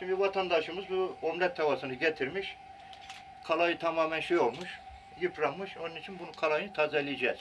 Şimdi vatandaşımız bu omlet tavasını getirmiş. Kalayı tamamen şey olmuş, yıpranmış. Onun için bunu kalayını tazeleyeceğiz.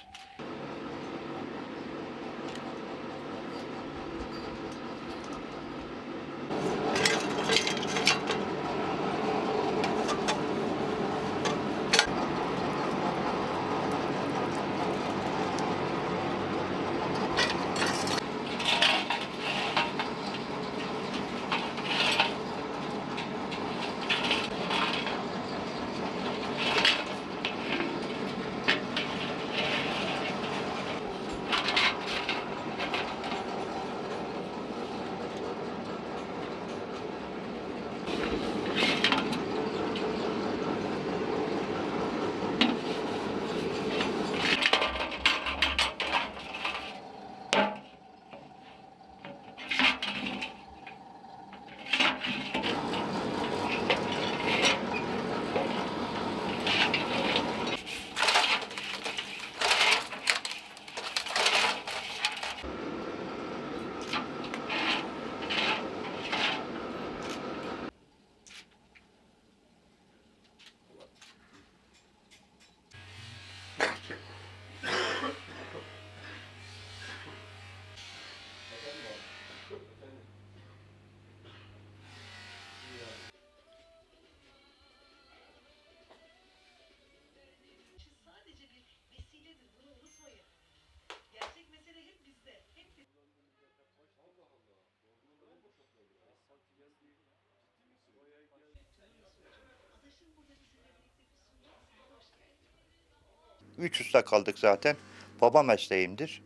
Üç usta kaldık zaten. Baba mesleğimdir.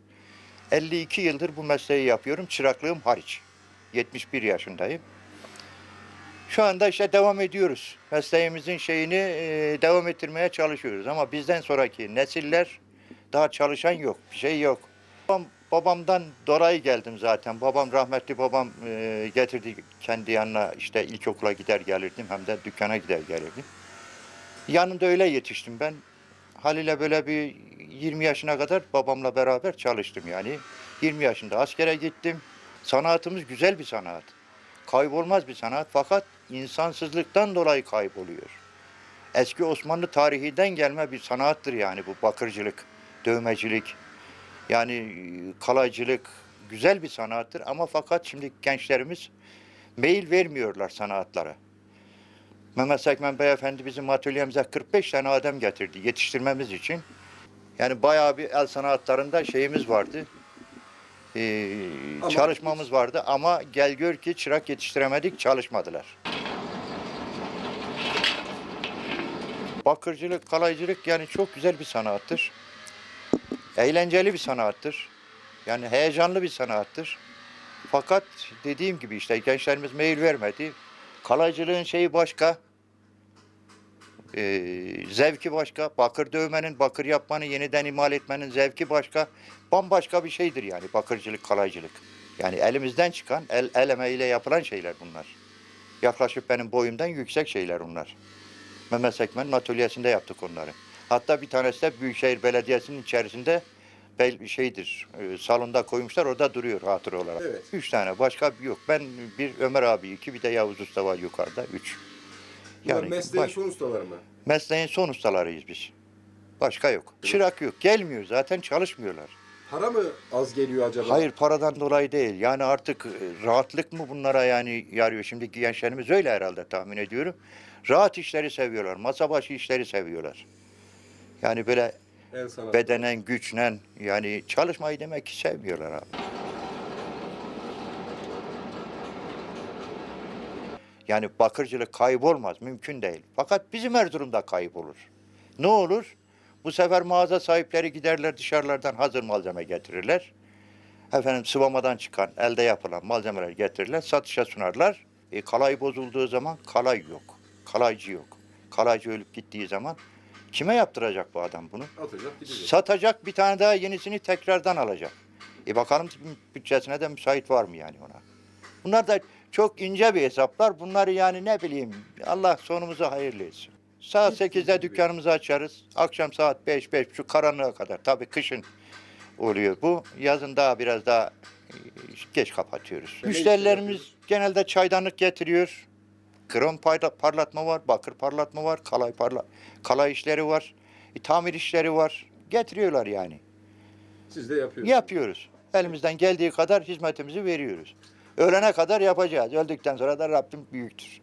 52 yıldır bu mesleği yapıyorum. Çıraklığım hariç. 71 yaşındayım. Şu anda işte devam ediyoruz. Mesleğimizin şeyini e, devam ettirmeye çalışıyoruz. Ama bizden sonraki nesiller daha çalışan yok. Bir şey yok. Babamdan dolayı geldim zaten. Babam rahmetli babam e, getirdi kendi yanına işte ilkokula gider gelirdim. Hem de dükkana gider gelirdim. Yanında öyle yetiştim ben. Haliyle böyle bir 20 yaşına kadar babamla beraber çalıştım yani. 20 yaşında askere gittim. Sanatımız güzel bir sanat. Kaybolmaz bir sanat fakat insansızlıktan dolayı kayboluyor. Eski Osmanlı tarihinden gelme bir sanattır yani bu bakırcılık, dövmecilik, yani e, kalaycılık güzel bir sanattır ama fakat şimdi gençlerimiz meyil vermiyorlar sanatlara. Mehmet Sekmen Beyefendi bizim atölyemize 45 tane adam getirdi yetiştirmemiz için. Yani bayağı bir el sanatlarında şeyimiz vardı. Ee, Ama- çalışmamız vardı ama gel gör ki çırak yetiştiremedik çalışmadılar. Bakırcılık, kalaycılık yani çok güzel bir sanattır. Eğlenceli bir sanattır. Yani heyecanlı bir sanattır. Fakat dediğim gibi işte gençlerimiz meyil vermedi. Kalaycılığın şeyi başka. Ee, zevki başka. Bakır dövmenin, bakır yapmanın, yeniden imal etmenin zevki başka. Bambaşka bir şeydir yani bakırcılık, kalaycılık. Yani elimizden çıkan, el, el emeğiyle yapılan şeyler bunlar. Yaklaşık benim boyumdan yüksek şeyler bunlar. Mehmet Sekmen'in atölyesinde yaptık onları. Hatta bir tanesi de Büyükşehir Belediyesi'nin içerisinde şeydir, e, salonda koymuşlar orada duruyor hatıra olarak. Evet. Üç tane başka yok. Ben bir Ömer abi iki bir de Yavuz Usta var yukarıda üç. Bunlar Yani mesleğin baş- son ustaları mı? mesleğin son ustalarıyız biz. Başka yok. Çırak yok. Gelmiyor zaten çalışmıyorlar. Para mı az geliyor acaba? Hayır paradan dolayı değil. Yani artık e, rahatlık mı bunlara yani yarıyor. Şimdiki gençlerimiz öyle herhalde tahmin ediyorum. Rahat işleri seviyorlar. Masa başı işleri seviyorlar. Yani böyle El sanatı. bedenen, güçlen yani çalışmayı demek ki sevmiyorlar abi. Yani bakırcılık kaybolmaz, mümkün değil. Fakat bizim Erzurum'da kaybolur. Ne olur? Bu sefer mağaza sahipleri giderler dışarılardan hazır malzeme getirirler. Efendim sıvamadan çıkan, elde yapılan malzemeler getirirler, satışa sunarlar. E, kalay bozulduğu zaman kalay yok, kalaycı yok. Kalaycı ölüp gittiği zaman kime yaptıracak bu adam bunu? Atacak gidecek. Satacak bir tane daha yenisini tekrardan alacak. E bakalım bütçesine de müsait var mı yani ona? Bunlar da çok ince bir hesaplar. Bunları yani ne bileyim Allah sonumuzu hayırlı etsin. Saat 8'de dükkanımızı açarız. Akşam saat 5 beş buçuk karanlığa kadar. Tabii kışın oluyor bu. Yazın daha biraz daha e, geç kapatıyoruz. Müşterilerimiz genelde çaydanlık getiriyor. Krom parla- parlatma var, bakır parlatma var, kalay parla kalay işleri var, e, tamir işleri var. Getiriyorlar yani. Siz de yapıyorsunuz. Yapıyoruz. Elimizden geldiği kadar hizmetimizi veriyoruz. Ölene kadar yapacağız. Öldükten sonra da Rabbim büyüktür.